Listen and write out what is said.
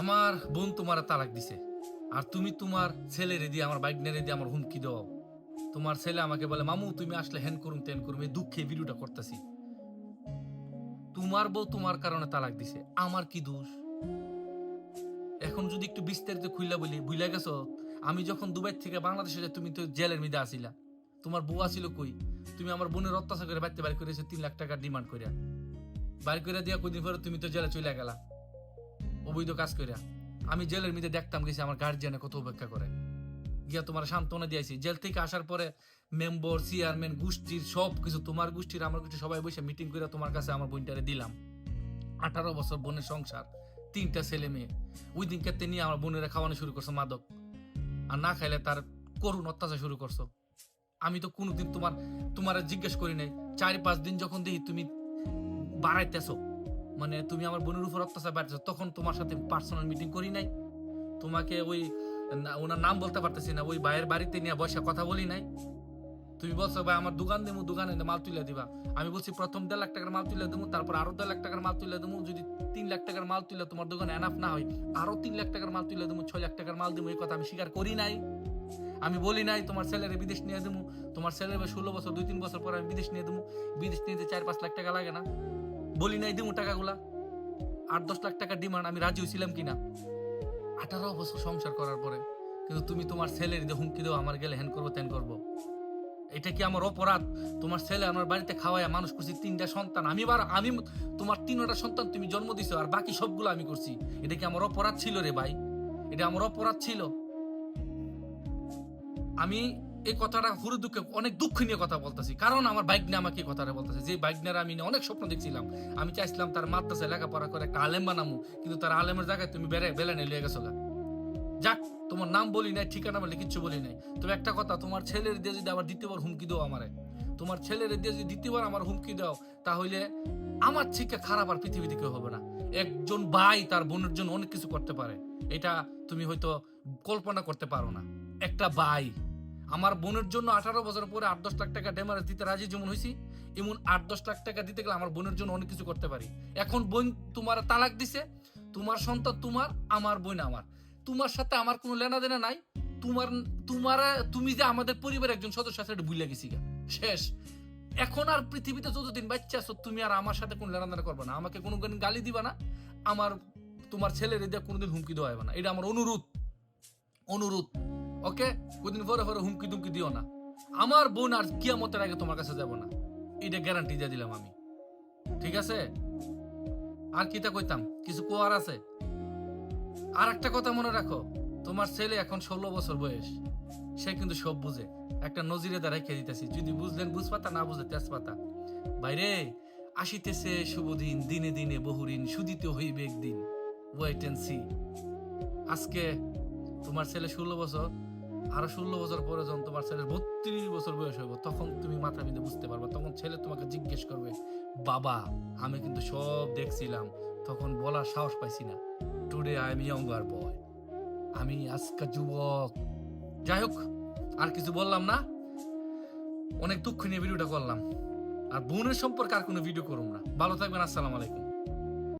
আমার বোন তোমার তালাক দিছে। আর তুমি তোমার ছেলে রেদি আমার বাইক নেড়ে দিয়ে আমার হুমকি দাও। তোমার ছেলে আমাকে বলে, মামু, তুমি আসলে হ্যান করুম, তেন করুম, এই দুঃখে ভিডিওটা করতেছি। তোমার বউ তোমার কারণে তালাক দিছে। আমার কি দোষ? এখন যদি একটু বিস্তারিত খুইলা বলি ভুলে গেছো? আমি যখন দুবাই থেকে বাংলাদেশে যাই, তুমি তো জেলের মধ্যে আসিলা। তোমার বউ আসিল কই? তুমি আমার বোনের অত্যাচার করে বাড়িতে বাড়ি করেছ তিন লাখ টাকার ডিমান্ড করিয়া বাড়ি করে দিয়া কদিন পরে তুমি তো জেলে চলে গেলা। অবৈধ কাজ করিয়া আমি জেলের মধ্যে দেখতাম গেছি আমার গার্জিয়ানে কত অপেক্ষা করে। গিয়া তোমার সান্ত্বনা দিয়েছি জেল থেকে আসার পরে মেম্বার চেয়ারম্যান গোষ্ঠীর সব কিছু তোমার গোষ্ঠীর, আমার গোষ্ঠী সবাই বসে মিটিং করে তোমার কাছে আমার বোনটারে দিলাম। আঠারো বছর বোনের সংসার, তিনটা ছেলে মেয়ে। ওই দিন ক্ষেত্রে নিয়ে আমার বোনেরা খাওয়ানো শুরু করছ মাদক। আর না খাইলে তার করুণ অত্যাচার শুরু করছ। আমি তো কোনোদিন তোমার তোমার জিজ্ঞেস করি নাই। চার পাঁচ দিন যখন দেখি তুমি বাড়াইতেছো মানে তুমি আমার বোনের উপর অত্যাচার বাড়তেছো, তখন তোমার সাথে পার্সোনাল মিটিং করি নাই। তোমাকে ওই ওনার নাম বলতে পারতেছি না, ওই ভাইয়ের বাড়িতে নিয়ে বসে কথা বলি নাই। তুমি বলছো, ভাই, আমার দোকান দেবো, দোকানে মাল তুলে দিবা। আমি বলছি, প্রথম দেড় লাখ টাকার মাল তুলে দেবো, তারপর আরও দেড় লাখ টাকার মাল তুলে দেবো। যদি তিন লাখ টাকার মাল তুলে তোমার দোকানে এনাফ না হয়, আরও তিন লাখ টাকার মাল তুলে দেবো, ছয় লাখ টাকার মাল দেবো, এই কথা আমি স্বীকার করি নাই। আমি বলি নাই, তোমার ছেলের বিদেশ নিয়ে দেবো। তোমার ছেলের ষোলো বছর, দুই তিন বছর পর আমি বিদেশ নিয়ে দেবো। বিদেশ নিয়ে চার পাঁচ লাখ টাকা লাগে না বলি নাই দেবো টাকাগুলা। আট দশ লাখ টাকার ডিমান্ড, আমি রাজি হয়েছিলাম কিনা? আঠারো বছর সংসার করার পরে, কিন্তু তুমি তোমার ছেলের দিয়ে হুমকি দেবো আমার গেলে হ্যান করব ত্যান করব। এটা কি আমার অপরাধ? তোমার ছেলে আমার বাড়িতে খাওয়ায় মানুষ করছি, তিনটা সন্তান। আমি বার আমি তোমার তিনটা সন্তান তুমি জন্ম দিছো, আর বাকি সবগুলো আমি করছি। এটা কি আমার অপরাধ ছিল রে ভাই? এটা আমার অপরাধ ছিল। আমি এই কথাটা হুরু দুঃখে অনেক দুঃখ নিয়ে কথা বলতেছি। কারণ আমার বাইক নিয়ে আমাকে কথাটা বলতেছে। যে বাইক নিয়ে আমি অনেক স্বপ্ন দেখছিলাম। আমি চাইছিলাম তার মাদ্রাসায় লেখাপড়া করে একটা আলেম বানামু। কিন্তু তার আলেমের জায়গায় তুমি বেড়ে বেলে নিয়ে লিয়ে গেছো। যাক, তোমার নাম বলি নাই, ঠিকানা বলি, কিচ্ছু বলি নাই। তবে একটা কথা, তোমার ছেলের দিয়ে যদি আবার দ্বিতীয়বার হুমকি দাও আমারে, তোমার ছেলের দিয়ে যদি দ্বিতীয়বার আমার হুমকি দাও, তাহলে আমার থেকে খারাপ আর পৃথিবীতে কেউ হবে না। একজন ভাই তার বোনের জন্য অনেক কিছু করতে পারে। এটা তুমি হয়তো কল্পনা করতে পারো না। একটা ভাই। আমার বোনের জন্য আঠারো বছর পরে আট দশ লাখ টাকা ডেমারেজ দিতে রাজি যেমন হয়েছি এমন আট দশ লাখ টাকা দিতে গেলে আমার বোনের জন্য অনেক কিছু করতে পারি। এখন বোন তোমার তালাক দিছে, তোমার সন্তান তোমার, আমার বোন আমার। তোমার সাথে আমার কোনো লেনা দেনা নাই, তোমার তোমার, তুমি যে আমাদের পরিবারের একজন সদস্য আছে, এটা ভুলে গেছি গা। শেষ। এখন আর পৃথিবীতে যতদিন বাচ্চা আছো, তুমি আর আমার সাথে কোনো লেনা দেনা করবে না। আমাকে কোনো গালি দিবা না, আমার, তোমার ছেলের দিয়ে কোনোদিন হুমকি দেওয়া হবে না। এটা আমার অনুরোধ। অনুরোধ। ওকে? কোনদিন পরে পরে হুমকি দুমকি দিও না। আমার বোন আর কিয়ামতের আগে তোমার কাছে যাব না। এটা গ্যারান্টি দিয়ে দিলাম আমি। ঠিক আছে? আর কিতা কইতাম? কিছু কোয়ার আছে? আর একটা কথা মনে রাখো, তোমার ছেলে এখন ষোলো বছর বয়স। সে কিন্তু সব বুঝে। একটা নজিরে দ্বারা রেখে দিতেছি। যদি বুঝলেন বুঝপাতা, না বুঝলে তেজপাতা। বাইরে, আসিতেছে শুভ দিন দিনে বহুদিন সুদিত হইবে একদিন। ওয়েট সি আজকে তোমার ছেলে ষোলো বছর আরও ষোলো বছর পরে যখন তোমার ছেলের বত্রিশ বছর বয়স হইব, তখন তুমি মাথা মিলে বুঝতে পারবে। তখন ছেলে তোমাকে জিজ্ঞেস করবে, বাবা, আমি কিন্তু সব দেখছিলাম, তখন বলার সাহস পাইছি না। Today I am younger boy আমি আজকাল যুবক। যাই হোক, আর কিছু বললাম না। অনেক দুঃখ নিয়ে ভিডিওটা করলাম। আর বোনের সম্পর্কে আর কোনো ভিডিও করুম না। ভালো থাকবেন, আসসালামু আলাইকুম।